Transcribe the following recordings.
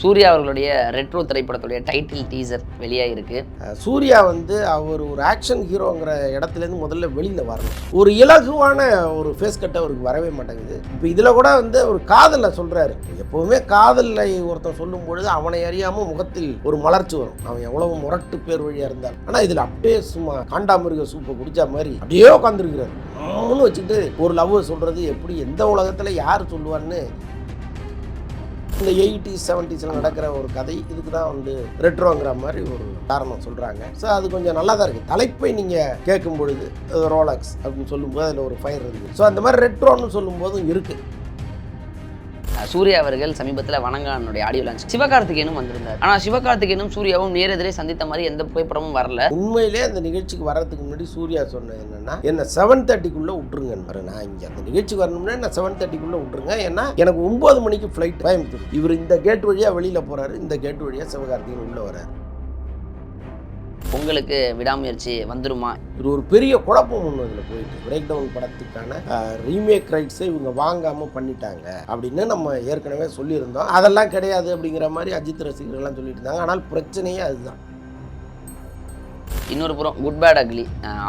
சூர்யா அவர்களுடைய ரெட்ரோ திரைப்படத்துடைய title teaser வெளியாயிருக்கு. அஹ் சூர்யா வந்து அவர் ஒரு ஆக்ஷன் ஹீரோங்கிற இடத்துலேருந்து முதல்ல வெளியில் வரணும். ஒரு இலகுவான ஒரு ஃபேஸ் கட் அவருக்கு வரவே மாட்டேங்குது. இப்போ இதில் கூட வந்து ஒரு காதலில் சொல்கிறாரு எப்போவுமே காதலை ஒருத்தன் சொல்லும் பொழுது அவனை அறியாமல் முகத்தில் ஒரு மலர்ச்சி வரும். அவன் எவ்வளவு முரட்டு பேர் வழியாக இருந்தால் ஆனால் இதில் அப்படியே சும்மா காண்டாமிருக சூப்பை குடிச்ச மாதிரி அப்படியே உட்காந்துருக்கிறார் அவனு வச்சுக்கிட்டு ஒரு லவ் சொல்கிறது எப்படி எந்த உலகத்தில் யார் சொல்லுவான்னு இந்த எயிட்டி செவன்டிஸில் நடக்கிற ஒரு கதை இதுக்கு தான் வந்து ரெட்ரோங்கிற மாதிரி ஒரு காரணம் சொல்கிறாங்க ஸோ அது கொஞ்சம் நல்லா தான் இருக்குது தலைப்பை நீங்கள் கேட்கும் பொழுது ரோலக்ஸ் அப்படின்னு சொல்லும்போது அதில் ஒரு ஃபயர் இருக்குது ஸோ அந்த மாதிரி ரெட்ரோன்னு சொல்லும்போதும் இருக்குது சூர்யா அவர்கள் சமீபத்தில் வணங்கானுடைய ஆடியோ லான்ச் சிவகார்த்திகேயனும் வந்திருந்தார். ஆனால் சிவகார்த்திகேயனும் சூர்யாவும் நேரெதிரே சந்தித்த மாதிரி எந்த புகைப்படமும் வரல. உண்மையிலே அந்த நிகழ்ச்சிக்கு வர்றதுக்கு முன்னாடி சூர்யா சொன்னது என்னன்னா என்ன செவன் தேர்ட்டிக்குள்ளே விட்டுருங்க நான் இங்கே அந்த நிகழ்ச்சிக்கு வரணும்னா என்ன செவன் தேர்ட்டிக்குள்ளே விட்டுருங்க. ஏன்னா எனக்கு ஒம்பது மணிக்கு ஃப்ளைட் கோயம்புத்தூர் இவர் இந்த கேட் வழியாக வெளியில் போகிறாரு இந்த கேட் வழியாக சிவகார்த்திகேயன் உள்ளே வராரு உங்களுக்கு விடாமுயற்சி வந்துருமா? இது ஒரு பெரிய குழப்பம் ஒன்று இதில் போயிட்டு. பிரேக் டவுன் படத்துக்கான ரீமேக் ரைட்ஸை இவங்க வாங்காமல் பண்ணிட்டாங்க அப்படின்னு நம்ம ஏற்கனவே சொல்லியிருந்தோம். அதெல்லாம் கிடையாது அப்படிங்கிற மாதிரி அஜித் ரசிகர்கள்லாம் சொல்லிட்டு இருந்தாங்க. ஆனால் பிரச்சனையே அதுதான். இன்னொரு புறம் குட் பேட் அக்லி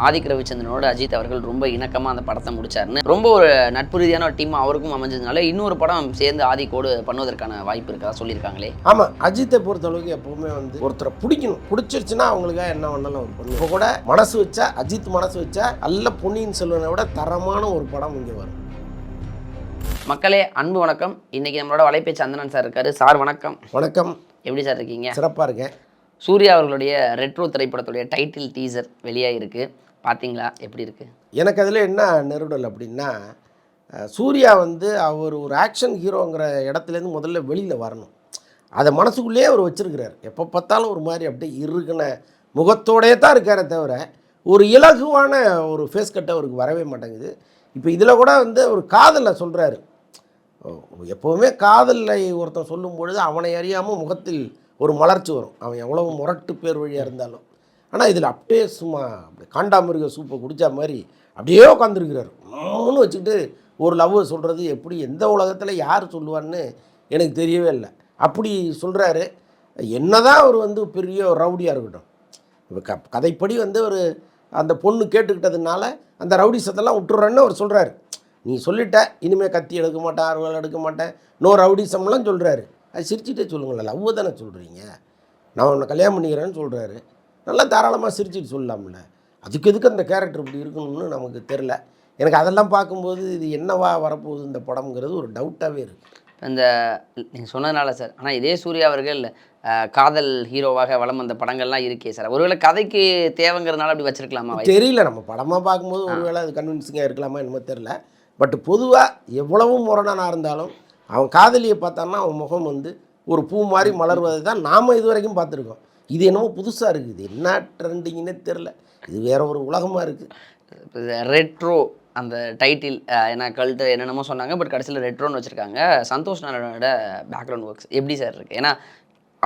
ஆதிக் ரவிச்சந்திரனோட அஜித் அவர்கள் ரொம்ப இணக்கமாக அந்த படத்தை முடிச்சாருன்னு. ரொம்ப ஒரு நட்பு ரீதியான ஒரு டீம் அவருக்கும் அமைஞ்சதுனால இன்னொரு படம் சேர்ந்து ஆதிக்கோடு பண்ணுவதற்கான வாய்ப்பு இருக்கதா சொல்லியிருக்காங்களே. ஆமாம் அஜித்தை பொறுத்தளவுக்கு எப்பவுமே வந்து ஒருத்தரை பிடிக்கணும். பிடிச்சிருச்சுன்னா அவங்களுக்காக என்ன வேணாலும் பண்ணும் இப்போ கூட மனசு வச்சா அஜித் மனசு வச்சா நல்ல பொன்னியின் செல்வனை விட தரமான ஒரு படம் இங்கே வரும். மக்களே அன்பு வணக்கம். இன்னைக்கு நம்மளோட வலைபேச்சு அந்தனன் சார் இருக்காரு. சார் வணக்கம். வணக்கம். எப்படி சார் இருக்கீங்க? சிறப்பாக இருக்கேன். சூர்யா அவர்களுடைய ரெட்ரோ திரைப்படத்துடைய டைட்டில் டீசர் வெளியாகிருக்கு பார்த்தீங்களா எப்படி இருக்குது எனக்கு அதில் என்ன நெருடல் அப்படின்னா சூர்யா வந்து அவர் ஒரு ஆக்ஷன் ஹீரோங்கிற இடத்துலேருந்து முதல்ல வெளியில் வரணும். அதை மனசுக்குள்ளேயே அவர் வச்சுருக்கிறார். எப்போ பார்த்தாலும் ஒரு மாதிரி அப்படியே இருக்குன முகத்தோடயே தான் இருக்காரே தவிர ஒரு இலகுவான ஒரு ஃபேஸ் கட் அவருக்கு வரவே மாட்டேங்குது. இப்போ இதில் கூட வந்து ஒரு காதலில் சொல்கிறாரு எப்போவுமே காதலை ஒருத்தன் சொல்லும் பொழுது அவனை அறியாமல் முகத்தில் ஒரு மலர்ச்சி வரும். அவன் எவ்வளவு முரட்டு பேர் வழியாக இருந்தாலும். ஆனால் இதில் அப்படியே சும்மா அப்படி காண்டாமிருக சூப்பை குடிச்ச மாதிரி அப்படியே உட்காந்துருக்கிறாரு மூணு வச்சுக்கிட்டு ஒரு லவ் சொல்கிறது எப்படி எந்த உலகத்தில் யார் சொல்லுவான்னு எனக்கு தெரியவே இல்லை. அப்படி சொல்கிறாரு என்னதான் அவர் வந்து பெரிய ரவுடியாக இருக்கட்டும். இப்போ க கதைப்படி வந்து ஒரு அந்த பொண்ணு கேட்டுக்கிட்டதுனால அந்த ரவுடி சத்தெல்லாம் விட்டுறேன்னு அவர் சொல்கிறாரு நீ சொல்லிட்ட இனிமேல் கத்தி எடுக்க மாட்டேன் அறுவாள் எடுக்க மாட்டேன். நோ ரவுடிசம்லாம் சொல்கிறாரு அது சிரிச்சிட்டே சொல்லுங்களேன். லவ் தானே சொல்கிறீங்க நான் உன்னை கல்யாணம் பண்ணிக்கிறேன்னு சொல்கிறாரு நல்லா தாராளமாக சிரிச்சிட்டு சொல்லலாம்ல. அதுக்கு எதுக்கு அந்த கேரக்டர் இப்படி இருக்கணும்னு நமக்கு தெரில எனக்கு அதெல்லாம் பார்க்கும்போது இது என்னவா வரப்போகுது இந்த படம்ங்கிறது ஒரு டவுட்டாகவே இருக்குது இந்த நீங்கள் சொன்னதுனால சார் ஆனால் இதே சூர்யா அவர்கள் காதல் ஹீரோவாக வலம் வந்த படங்கள்லாம் இருக்கே சார். ஒருவேளை கதைக்கு தேவைங்கிறதுனால அப்படி வச்சிருக்கலாமா தெரியல. நம்ம படமாக பார்க்கும்போது ஒருவேளை அது கன்வின்சிங்காக இருக்கலாமா என்னமோ தெரில பட் பொதுவாக எவ்வளவு முரணனாக இருந்தாலும் அவன் காதலியை பார்த்தான்னா அவன் முகம் வந்து ஒரு பூ மாதிரி மலர்வதை தான் நாம் இது வரைக்கும் பார்த்துருக்கோம். இது என்னமோ புதுசாக இருக்குது இது என்ன ட்ரெண்டிங்னே தெரில இது வேற ஒரு உலகமாக இருக்குது ரெட்ரோ அந்த டைட்டில் ஏன்னா கல்ட்டு என்னென்னமோ சொன்னாங்க பட் கடைசியில் ரெட்ரோன்னு வச்சுருக்காங்க. சந்தோஷ் நாராயணோட பேக்ரவுண்ட் ஒர்க்ஸ் எப்படி சார் இருக்குது ஏன்னா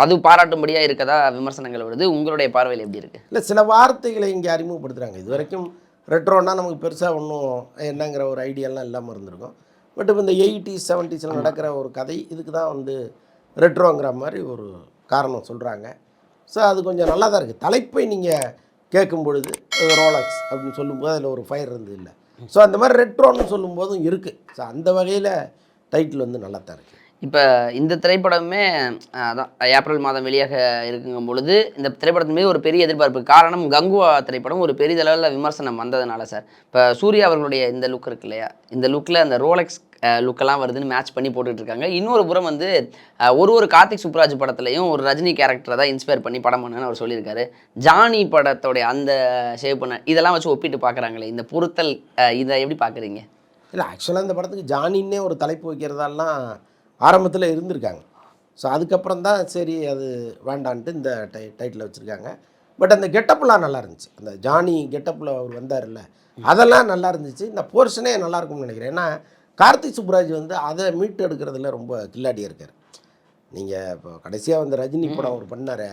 அது பாராட்டும்படியாக இருக்கதா விமர்சனங்கள் வருது. உங்களுடைய பார்வையில் எப்படி இருக்குது இல்லை சில வார்த்தைகளை இங்கே அறிமுகப்படுத்துகிறாங்க இது வரைக்கும் ரெட்ரோன்னா நமக்கு பெருசாக ஒன்றும் என்னங்கிற ஒரு ஐடியாலாம் இல்லாமல் இருந்திருக்கும். பட் இப்போ இந்த எயிட்டிஸ் செவன்ட்டீஸில் நடக்கிற ஒரு கதை இதுக்கு தான் வந்து ரெட்ரோங்கிற மாதிரி ஒரு காரணம் சொல்கிறாங்க ஸோ அது கொஞ்சம் நல்லா தான் இருக்குது தலைப்பை நீங்கள் கேட்கும் பொழுது ரோலக்ஸ் அப்படின்னு சொல்லும்போது அதில் ஒரு ஃபயர் இருந்தது இல்லை ஸோ அந்த மாதிரி ரெட்ரோன்னு சொல்லும்போதும் இருக்குது ஸோ அந்த வகையில் டைட்டில் வந்து நல்லா தான் இருக்குது இப்போ இந்த திரைப்படமே அதான் ஏப்ரல் மாதம் வெளியாக இருக்குங்கும் பொழுது இந்த திரைப்படத்தின் மீது ஒரு பெரிய எதிர்பார்ப்பு. காரணம் கங்குவா திரைப்படம் ஒரு பெரிதளவில் விமர்சனம் வந்ததுனால சார். இப்போ சூர்யா அவர்களுடைய இந்த லுக் இருக்கு இல்லையா? இந்த லுக்கில் அந்த ரோலெக்ஸ் லுக்கெல்லாம் வருதுன்னு மேட்ச் பண்ணி போட்டுட்டு இருக்காங்க. இன்னொரு புறம் வந்து ஒரு ஒரு கார்த்திக் சுப்ராஜ் படத்துலையும் ஒரு ரஜினி கேரக்டரை தான் இன்ஸ்பயர் பண்ணி படம் பண்ணுன்னு அவர் சொல்லியிருக்காரு. ஜானி படத்தோடைய அந்த ஷேவ் பண்ண இதெல்லாம் வச்சு ஒப்பிட்டு பார்க்குறாங்களே இந்த பொருத்தல் இதை எப்படி பார்க்குறீங்க இல்லை ஆக்சுவலாக இந்த படத்துக்கு ஜானின்னே ஒரு தலைப்பு வைக்கிறதாலாம் ஆரம்பத்தில் இருந்திருக்காங்க. ஸோ அதுக்கப்புறம் தான் சரி அது வேண்டான்ட்டு இந்த டை டைட்டில் வச்சுருக்காங்க. பட் அந்த கெட்டப்லாம் நல்லா இருந்துச்சு. அந்த ஜானி கெட்டப்பில் அவர் வந்தார்ல அதெல்லாம் நல்லா இருந்துச்சு. இந்த போர்ஷனே நல்லா இருக்கும்னு நினைக்கிறேன். ஏன்னா கார்த்திக் சுப்ராஜ் வந்து அதை மீட்டு எடுக்கிறதுல ரொம்ப கில்லாடியாக இருக்கார். நீங்கள் இப்போ கடைசியாக வந்து ரஜினி படம் அவர் பண்ணார்.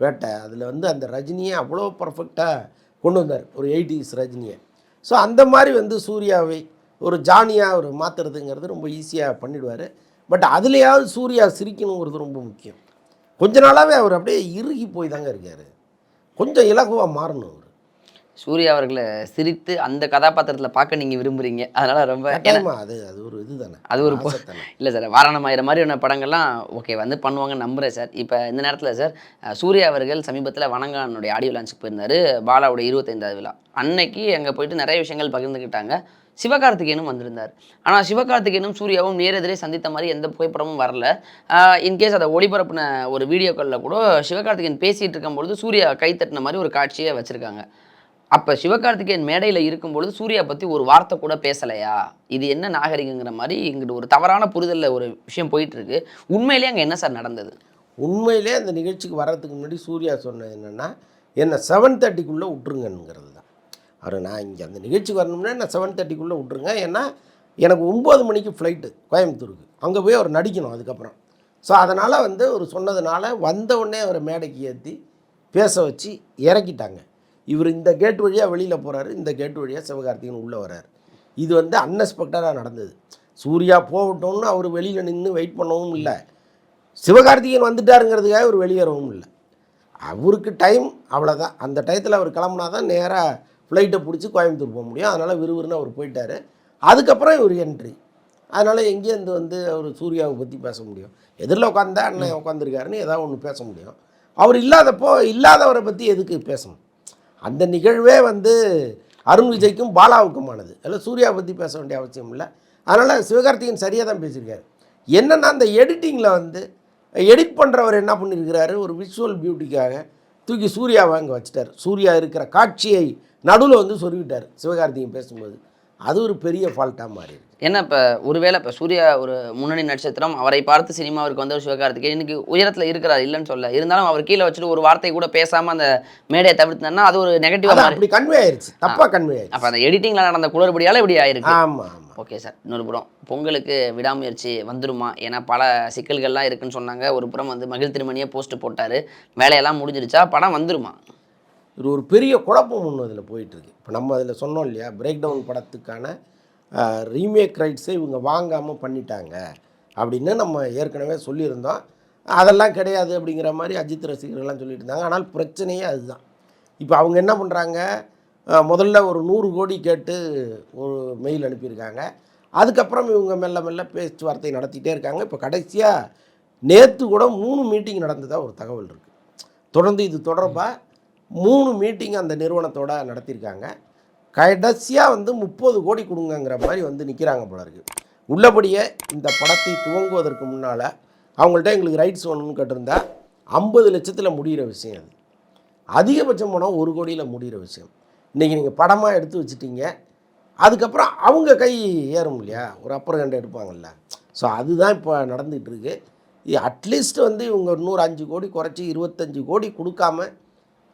பேட்டை. அதில் வந்து அந்த ரஜினியை அவ்வளோ பர்ஃபெக்டாக கொண்டு வந்தார். ஒரு எயிட்டிஸ் ரஜினியை. ஸோ அந்த மாதிரி வந்து சூர்யாவை ஒரு ஜானியாக ஒரு மாற்றுறதுங்கிறது ரொம்ப ஈஸியாக பண்ணிடுவார். பட் அதுலேயாவது சூர்யா சிரிக்கணுங்கிறது ரொம்ப முக்கியம். கொஞ்ச நாளாகவே அவர் அப்படியே இறுகி போய் தாங்க இருக்கார். கொஞ்சம் இலகுவாக மாறணும் அவர். சூர்யா அவர்களை சிரித்து அந்த கதாபாத்திரத்தில் பார்க்க நீங்கள் விரும்புறீங்க. அதனால ரொம்ப அது அது ஒரு இது தானே அது ஒரு இல்லை சார் வாரணமாயிரம் மாதிரியான படங்கள்லாம் ஓகே வந்து பண்ணுவாங்க நம்புகிறேன் சார். இப்போ இந்த நேரத்தில் சார் சூர்யா அவர்கள் சமீபத்தில் வணங்கானுடைய ஆடியோ லான்ச்சுக்கு போயிருந்தாரு பாலாவுடைய இருபத்தைந்தாவது விழா. அன்னைக்கு அங்கே போயிட்டு நிறைய விஷயங்கள் பகிர்ந்துக்கிட்டாங்க சிவகார்த்திகேயனும் வந்திருந்தார். ஆனால் சிவகார்த்திகேயனும் சூர்யாவும் நேரெதிரே சந்தித்த மாதிரி எந்த புகைப்படமும் வரல. இன்கேஸ் அதை ஒளிபரப்பின ஒரு வீடியோக்களில் கூட சிவகார்த்திகேயன் பேசிகிட்டு இருக்கும்பொழுது சூர்யா கை தட்டின மாதிரி ஒரு காட்சியை வச்சுருக்காங்க. அப்போ சிவகார்த்திகேயன் மேடையில் இருக்கும்பொழுது சூர்யா பற்றி ஒரு வார்த்தை கூட பேசலையா? இது என்ன நாகரிகங்கிற மாதிரி இங்கிட்டு ஒரு தவறான புரிதலில் ஒரு விஷயம் போயிட்டுருக்கு. உண்மையிலேயே அங்கே என்ன சார் நடந்தது? உண்மையிலே அந்த நிகழ்ச்சிக்கு வர்றதுக்கு முன்னாடி சூர்யா சொன்னது என்னென்னா என்னை செவன் தேர்ட்டிக்குள்ளே விட்டுருங்கிறது அவர் நான் இங்கே அந்த நிகழ்ச்சி வரணும்னா நான் செவன் தேர்ட்டிக்குள்ளே விட்ருங்க ஏன்னா எனக்கு ஒம்பது மணிக்கு ஃப்ளைட்டு கோயம்புத்தூருக்கு. அங்கே போய் அவர் நடிக்கணும் அதுக்கப்புறம். ஸோ அதனால் வந்து அவர் சொன்னதுனால வந்த உடனே அவரை மேடைக்கு ஏற்றி பேச வச்சு இறக்கிட்டாங்க. இவர் இந்த கேட் வழியாக வெளியில் போகிறாரு இந்த கேட் வழியாக சிவகார்த்திகேயன் உள்ளே வர்றார். இது வந்து அன்எக்ஸ்பெக்டடாக நடந்தது. சூர்யா போகட்டும்னு அவர் வெளியில் நின்று வெயிட் பண்ணவும் இல்லை. சிவகார்த்திகேயன் வந்துட்டாருங்கிறதுக்காக அவர் வெளியேறவும் இல்லை. அவருக்கு டைம் அவ்வளோதான் அந்த டயத்தில் அவர் கிளம்புனா தான் நேராக ஃப்ளைட்டை பிடிச்சி கோயம்புத்தூர் போக முடியும். அதனால் விறுவிறுன்னு அவர் போயிட்டார். அதுக்கப்புறம் இவர் என்ட்ரி அதனால் எங்கேருந்து வந்து அவர் சூர்யாவை பற்றி பேச முடியும். எதிரில் உட்காந்தா அண்ணன் உட்காந்துருக்காருன்னு ஏதாவது ஒன்று பேச முடியும். அவர் இல்லாதப்போ இல்லாதவரை பற்றி எதுக்கு பேசணும்? அந்த நிகழ்வே வந்து அருண் விஜய்க்கும் பாலாவுக்குமானது. அதில் சூர்யா பற்றி பேச வேண்டிய அவசியம் இல்லை. அதனால் சிவகார்த்திகேயன் சரியாக தான் பேசியிருக்காரு. என்னென்னா அந்த எடிட்டிங்கில் வந்து எடிட் பண்ணுறவர் என்ன பண்ணியிருக்கிறாரு ஒரு விஷுவல் பியூட்டிக்காக தூக்கி சூர்யாவை அங்கே வச்சுட்டார். சூர்யா இருக்கிற காட்சியை நடுவில் வந்து சொருவிட்டார் சிவகார்த்திகேயன் பேசும்போது. அது ஒரு பெரிய ஃபால்ட்டாக மாறி இருக்கு ஏன்னா இப்போ ஒருவேளை இப்போ சூர்யா ஒரு முன்னணி நட்சத்திரம் அவரை பார்த்து சினிமாவிற்கு வந்த ஒரு சிவகார்த்திகேயன் இன்னைக்கு உயரத்தில் இருக்கிறார் இல்லைன்னு சொல்ல. இருந்தாலும் அவர் கீழே வச்சுட்டு ஒரு வார்த்தை கூட பேசாமல் அந்த மேடையை தவிர்த்தாருன்னா அது ஒரு நெகட்டிவாக அப்படி கன்வே ஆயிருச்சு. தப்பாக கன்வே ஆயிருச்சு. அப்போ அந்த எடிட்டிங்கில் நடந்த குளறுபடியால் இப்படி ஆயிருக்கு. ஆமாம் ஓகே சார் இன்னொரு புறம். பொங்கலுக்கு விடாமுயற்சி வந்துருமா? ஏன்னா பல சிக்கல்கள்லாம் இருக்குன்னு சொன்னாங்க. ஒரு புறம் வந்து மகிழ் திருமணியே போஸ்ட் போட்டார். வேலையெல்லாம் முடிஞ்சிருச்சா? படம் வந்துருமா? இது ஒரு பெரிய குழப்பம் ஒன்று அதில் போயிட்டுருக்கு. இப்போ நம்ம அதில் சொன்னோம் இல்லையா பிரேக் டவுன் படத்துக்கான ரீமேக் ரைட்ஸை இவங்க வாங்காமல் பண்ணிட்டாங்க அப்படின்னு நம்ம ஏற்கனவே சொல்லியிருந்தோம். அதெல்லாம் கிடையாது அப்படிங்கிற மாதிரி அஜித் ரசிகர்கள்லாம் சொல்லிட்டு இருந்தாங்க. ஆனால் பிரச்சனையே அதுதான். இப்போ அவங்க என்ன பண்ணுறாங்க முதல்ல ஒரு நூறு கோடி கேட்டு ஒரு மெயில் அனுப்பியிருக்காங்க. அதுக்கப்புறம் இவங்க மெல்ல மெல்ல பேச்சுவார்த்தை நடத்திட்டே இருக்காங்க. இப்போ கடைசியாக நேற்று கூட மூணு மீட்டிங் நடந்ததாக ஒரு தகவல் இருக்குது தொடர்ந்து இது தொடர்பாக மூணு மீட்டிங் அந்த நிறுவனத்தோட நடத்தியிருக்காங்க. கடைசியாக வந்து முப்பது கோடி கொடுங்கங்கிற மாதிரி வந்து நிற்கிறாங்க போல இருக்கு. உள்ளபடியே இந்த படத்தை துவங்குவதற்கு முன்னால் அவங்கள்ட்ட எங்களுக்கு ரைட்ஸ் வேணும்னு கேட்டிருந்தா ஐம்பது லட்சத்தில் முடிகிற விஷயம் அது. அதிகபட்சம் போனால் ஒரு கோடியில் முடிகிற விஷயம். இன்றைக்கி நீங்கள் படமாக எடுத்து வச்சுட்டீங்க. அதுக்கப்புறம் அவங்க கை ஏறும் இல்லையா? ஒரு அப்பர் கண்டு எடுப்பாங்கல்ல. ஸோ அதுதான் இப்போ நடந்துகிட்டு இருக்குது அட்லீஸ்ட் வந்து இவங்க இன்னொரு அஞ்சு கோடி குறைச்சி இருபத்தஞ்சு கோடி கொடுக்காம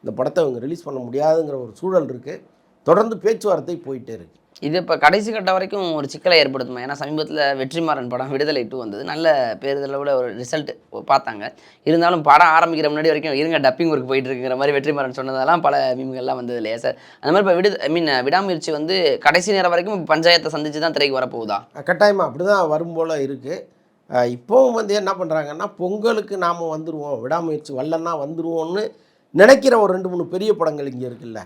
இந்த படத்தை இவங்க ரிலீஸ் பண்ண முடியாதுங்கிற ஒரு சூழல் இருக்குது தொடர்ந்து பேச்சுவார்த்தை போயிட்டே இருக்கு. இது இப்போ கடைசி கட்ட வரைக்கும் ஒரு சிக்கலை ஏற்படுத்துமா? ஏன்னா சமீபத்தில் வெற்றிமாறன் படம் விடுதலை டூ வந்தது. நல்ல பேருதளவில் ஒரு ரிசல்ட் பார்த்தாங்க. இருந்தாலும் படம் ஆரம்பிக்கிற முன்னாடி வரைக்கும் இருங்க டப்பிங் ஒர்க் போயிட்டு இருக்குங்கிற மாதிரி வெற்றிமாறன் சொன்னதெல்லாம் பல மீம்கள்லாம் வந்தது இல்லையா சார்? அந்த மாதிரி இப்போ விடு ஐ மீன் விடாமுயற்சி வந்து கடைசி நேரம் வரைக்கும் பஞ்சாயத்தை சந்திச்சு தான் திரைக்கு வரப்போகுதா? கட்டாயமாக அப்படி தான் வரும் போல் இருக்குது இப்போவும் வந்து என்ன பண்ணுறாங்கன்னா பொங்கலுக்கு நாம் வந்துடுவோம் விடாமுயற்சி வரலன்னா வந்துடுவோம்னு நினைக்கிற ஒரு ரெண்டு மூணு பெரிய படங்கள் இங்கே இருக்குல்ல.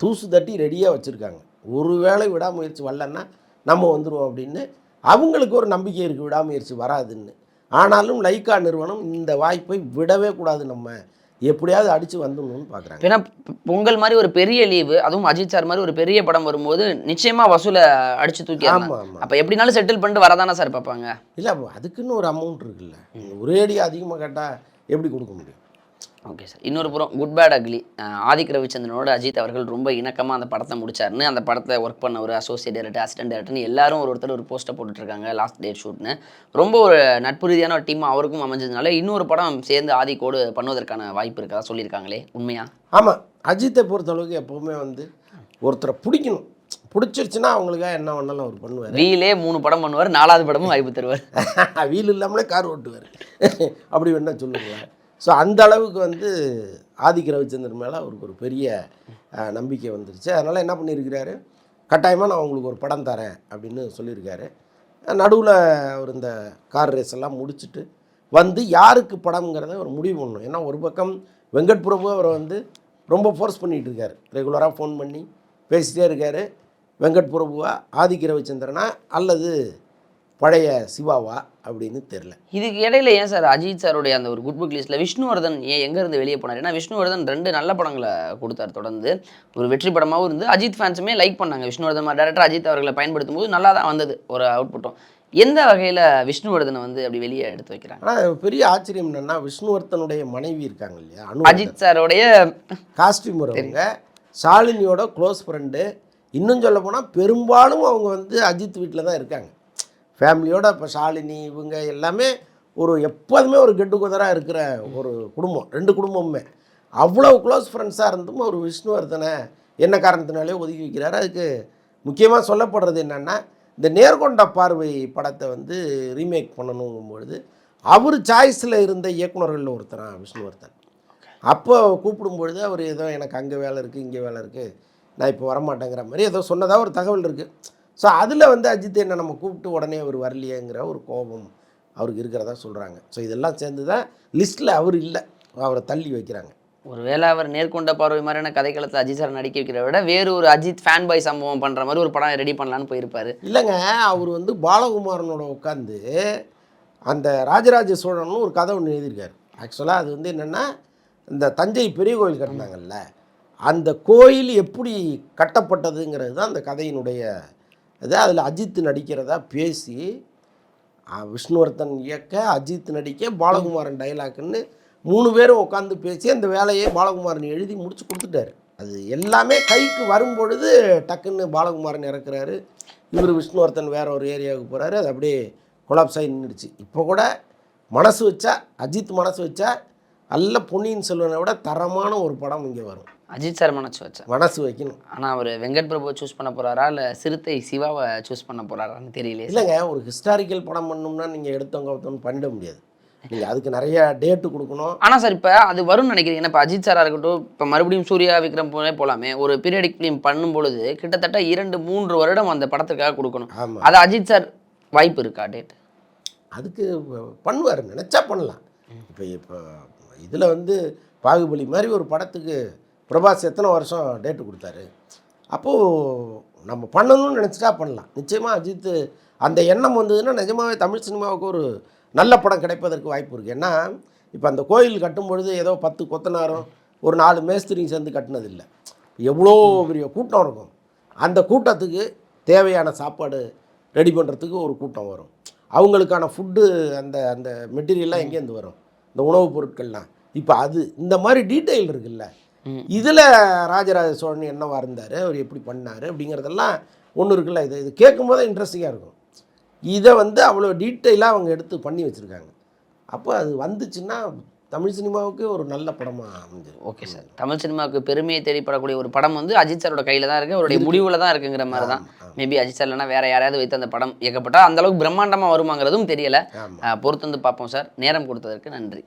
தூசு தட்டி ரெடியாக வச்சுருக்காங்க. ஒருவேளை விடாமுயற்சி வரலன்னா நம்ம வந்துடுவோம் அப்படின்னு அவங்களுக்கு ஒரு நம்பிக்கை இருக்குது விடாமுயற்சி வராதுன்னு. ஆனாலும் லைக்கா நிறுவனம் இந்த வாய்ப்பை விடவே கூடாது. நம்ம எப்படியாவது அடித்து வந்துடணும்னு பார்க்குறாங்க ஏன்னா பொங்கல் மாதிரி ஒரு பெரிய லீவு அதுவும் அஜித் சார் மாதிரி ஒரு பெரிய படம் வரும்போது நிச்சயமா வசூலை அடிச்சு தூக்கி ஆமாம் ஆமாம் அப்போ எப்படினாலும் செட்டில் பண்ணிட்டு வரதானே சார் பார்ப்பாங்க? இல்லை அதுக்குன்னு ஒரு அமௌண்ட் இருக்குல்ல. ஒரேடி அதிகமாக கேட்டால் எப்படி கொடுக்க முடியும்? ஓகே சார் இன்னொரு புறம் குட் பேட் அக்லி ஆதிக் ரவிச்சந்திரனோட அஜித் அவர்கள் ரொம்ப இணக்கமாக அந்த படத்தை முடிச்சாருன்னு அந்த படத்தை ஒர்க் பண்ண ஒரு அசோசியேட் டேரக்டர் அசிஸ்டன்ட் டேரக்டர்னு எல்லாரும் ஒரு ஒருத்தர் ஒரு போஸ்ட்டை போட்டுட்ருக்காங்க லாஸ்ட் டேட் ஷூட்னு ரொம்ப ஒரு நட்பு ரீதியான ஒரு டீம் அவருக்கும் அமைஞ்சதுனால இன்னொரு படம் சேர்ந்து ஆதிக்கோடு பண்ணுவதற்கான வாய்ப்பு இருக்கதா சொல்லியிருக்காங்களே உண்மையா? ஆமாம் அஜித்தை பொறுத்தளவுக்கு எப்போவுமே வந்து ஒருத்தரை பிடிக்கணும். பிடிச்சிருச்சுன்னா அவங்களுக்காக என்ன வேணாலும் அவர் பண்ணுவார். வீலே மூணு படம் பண்ணுவார் நாலாவது படமும் வாய்ப்பு தருவார். வீல் இல்லாமலே கார் ஓட்டுவார். அப்படி வேணா சொல்லுங்களேன். ஸோ அந்த அளவுக்கு வந்து ஆதிக்க ரவிச்சந்திரன் மேலே அவருக்கு ஒரு பெரிய நம்பிக்கை வந்துருச்சு. அதனால் என்ன பண்ணியிருக்கிறாரு கட்டாயமாக நான் உங்களுக்கு ஒரு படம் தரேன் அப்படின்னு சொல்லியிருக்காரு நடுவில் அவர் இந்த கார் ரேஸ் எல்லாம் முடிச்சுட்டு வந்து யாருக்கு படம்ங்கிறத அவர் முடிவு பண்ணணும். ஏன்னா ஒரு பக்கம் வெங்கட் பிரபு அவரை வந்து ரொம்ப ஃபோர்ஸ் பண்ணிகிட்டு இருக்காரு. ரெகுலராக ஃபோன் பண்ணி பேசிகிட்டே இருக்காரு. வெங்கட் பிரபுவா ஆதிக்க ரவிச்சந்திரனா அல்லது பழைய சிவாவா? அப்படின்னு தெரில இதுக்கு இடையில ஏன் சார் அஜித் சாருடைய அந்த ஒரு குட் புக் லிஸ்ட்ல விஷ்ணுவர்தன் ஏன் எங்க இருந்து வெளியே போனார்? ஏன்னா விஷ்ணுவர்தன் ரெண்டு நல்ல படங்களை கொடுத்தார் தொடர்ந்து. ஒரு வெற்றி படமாகவும் இருந்து அஜித் ஃபேன்ஸுமே லைக் பண்ணாங்க. விஷ்ணுவர்தன் டேரக்டர் அஜித் அவர்களை பயன்படுத்தும் போது நல்லா தான் வந்தது ஒரு அவுட்புட்டும் எந்த வகையில விஷ்ணுவர்தனை வந்து அப்படி வெளியே எடுத்து வைக்கிறாங்க? ஆனால் பெரிய ஆச்சரியம் என்னன்னா விஷ்ணுவர்த்தனுடைய மனைவி இருக்காங்க இல்லையா அனு அஜித் சாரோடைய காஸ்டியூம் வரவங்க ஷாலினியோட க்ளோஸ் ஃப்ரெண்டு இன்னும் சொல்ல போனால் பெரும்பாலும் அவங்க வந்து அஜித் வீட்டில் தான் இருக்காங்க. ஃபேமிலியோட இப்போ ஷாலினி இவங்க எல்லாமே ஒரு எப்போதுமே ஒரு கெட்டு குதராக இருக்கிற ஒரு குடும்பம். ரெண்டு குடும்பமுமே. அவ்வளோ க்ளோஸ் ஃப்ரெண்ட்ஸாக இருந்தும் ஒரு விஷ்ணுவர்தனை என்ன காரணத்தினாலே ஒதுக்கி வைக்கிறாரு. அதுக்கு முக்கியமாக சொல்லப்படுறது என்னென்னா இந்த நேர்கொண்ட பார்வை படத்தை வந்து ரீமேக் பண்ணணுங்கும்பொழுது அவர் சாய்ஸில் இருந்த இயக்குனர்களில் ஒருத்தரான் விஷ்ணுவர்தன். அப்போ கூப்பிடும்பொழுது அவர் ஏதோ எனக்கு அங்கே வேலை இருக்குது இங்கே வேலை இருக்குது நான் இப்போ வரமாட்டேங்கிற மாதிரி ஏதோ சொன்னதாக ஒரு தகவல் இருக்குது ஸோ அதில் வந்து அஜித் என்ன நம்ம கூப்பிட்டு உடனே அவர் வரலையேங்கிற ஒரு கோபம் அவருக்கு இருக்கிறதா சொல்கிறாங்க ஸோ இதெல்லாம் சேர்ந்து தான் லிஸ்ட்டில் அவர் இல்லை. அவரை தள்ளி வைக்கிறாங்க. ஒருவேளை அவர் நேர்கொண்ட பார்வை மாதிரியான கதைக்களத்தில் அஜித் சார் நடிக்க வைக்கிறத விட வேறு ஒரு அஜித் ஃபேன் பாய் சம்பவம் பண்ற மாதிரி ஒரு படம் ரெடி பண்ணலான்னு போயிருப்பாரு. இல்லைங்க அவர் வந்து பாலகுமாரனோட உட்காந்து அந்த ராஜராஜ சோழன்னு ஒரு கதை ஒன்று எழுதியிருக்காரு. ஆக்சுவலாக அது வந்து என்னென்னா இந்த தஞ்சை பெரிய கோயில் கட்டினாங்கல்ல அந்த கோயில் எப்படி கட்டப்பட்டதுங்கிறது தான் அந்த கதையினுடைய இது அதில் அஜித் நடிக்கிறதா பேசி விஷ்ணுவர்தன் இயக்க அஜித் நடிக்க பாலகுமாரன் டைலாக்குன்னு மூணு பேரும் உட்காந்து பேசி அந்த வேலையை பாலகுமாரன் எழுதி முடிச்சு கொடுத்துட்டாரு. அது எல்லாமே கைக்கு வரும்பொழுது டக்குன்னு பாலகுமாரன் இறக்குறாரு. இவர் விஷ்ணுவர்தன் வேற ஒரு ஏரியாவுக்கு போகிறாரு அது அப்படியே கொலாப்ஸ் ஆகி நின்றுச்சு இப்போ கூட மனசு வச்சா அஜித் மனசு வச்சா நல்ல பொன்னியின் செல்வனை விட தரமான ஒரு படம் இங்கே வரும். அஜித் சார் மனசு வச்சேன் மனசு வைக்கணும். ஆனா அவர் வெங்கட் பிரபுவை சூஸ் பண்ண போறாரா? இல்ல சிறுத்தை சிவாவை சூஸ் பண்ண போறாரான்னு தெரியலையே இல்லைங்க ஒரு ஹிஸ்டாரிக்கல் படம் பண்ணோம்னா நீங்கள் எடுத்தவங்க ஒருத்தவங்க பண்ணிட முடியாது. நீங்கள் அதுக்கு நிறைய டேட்டு கொடுக்கணும். ஆனா சார் இப்ப அது வரும்னு நினைக்கிறீங்க. இப்போ அஜித் சாரா இருக்கட்டும் இப்ப மறுபடியும் சூர்யா விக்ரம் போலே போலாமே. ஒரு பீரியடிக் ஃபிலிம் பண்ணும் பொழுது கிட்டத்தட்ட இரண்டு மூன்று வருடம் அந்த படத்துக்காக கொடுக்கணும். அது அஜித் சார் வாய்ப்பு இருக்கா டேட் அதுக்கு பண்ணுவார் நினச்சா பண்ணலாம். இப்போ இப்போ இதில் வந்து பாகுபலி மாதிரி ஒரு படத்துக்கு பிரபாஸ் எத்தனை வருஷம் டேட்டு கொடுத்தாரு? அப்போது நம்ம பண்ணணும்னு நினச்சிட்டா பண்ணலாம். நிச்சயமாக அஜித் அந்த எண்ணம் வந்ததுன்னா நிஜமாகவே தமிழ் சினிமாவுக்கு ஒரு நல்ல படம் கிடைப்பதற்கு வாய்ப்பு இருக்குது ஏன்னா இப்போ அந்த கோயில் கட்டும் பொழுது ஏதோ பத்து கொத்தனாரும் ஒரு நாலு மேஸ்திரியும் சேர்ந்து கட்டினது இல்லை எவ்வளோ பெரிய கூட்டம் இருக்கும். அந்த கூட்டத்துக்கு தேவையான சாப்பாடு ரெடி பண்ணுறதுக்கு ஒரு கூட்டம் வரும். அவங்களுக்கான ஃபுட்டு அந்த அந்த மெட்டீரியல்லாம் எங்கேருந்து வரும்? இந்த உணவுப் பொருட்கள்லாம். இப்போ அது இந்த மாதிரி டீட்டெயில் இருக்குல்ல. இதில் ராஜராஜ சோழன் என்னவா இருந்தார் அவர் எப்படி பண்ணார் அப்படிங்கிறதெல்லாம் ஒன்று இருக்குல்ல இது இது கேட்கும் போதே இன்ட்ரெஸ்டிங்காக இருக்கும். இதை வந்து அவ்வளோ டீட்டெயிலாக அவங்க எடுத்து பண்ணி வச்சுருக்காங்க. அப்போ அது வந்துச்சுன்னா தமிழ் சினிமாவுக்கு ஒரு நல்ல படமாக அமைஞ்சிரும். ஓகே சார் தமிழ் சினிமாவுக்கு பெருமையை தேடிப்படக்கூடிய ஒரு படம் வந்து அஜித் சாரோட கையில தான் இருக்கு. அவருடைய முடிவுல தான் இருக்குங்கிற மாதிரி தான். மேபி அஜித் சார் இல்லைனா வேற யாரையாவது வைத்து அந்த படம் இயக்கப்பட்டா அந்த அளவுக்கு பிரம்மாண்டமா வருமாங்கிறதும் தெரியல. பொறுத்து வந்து பார்ப்போம் சார் நேரம் கொடுத்ததற்கு நன்றி.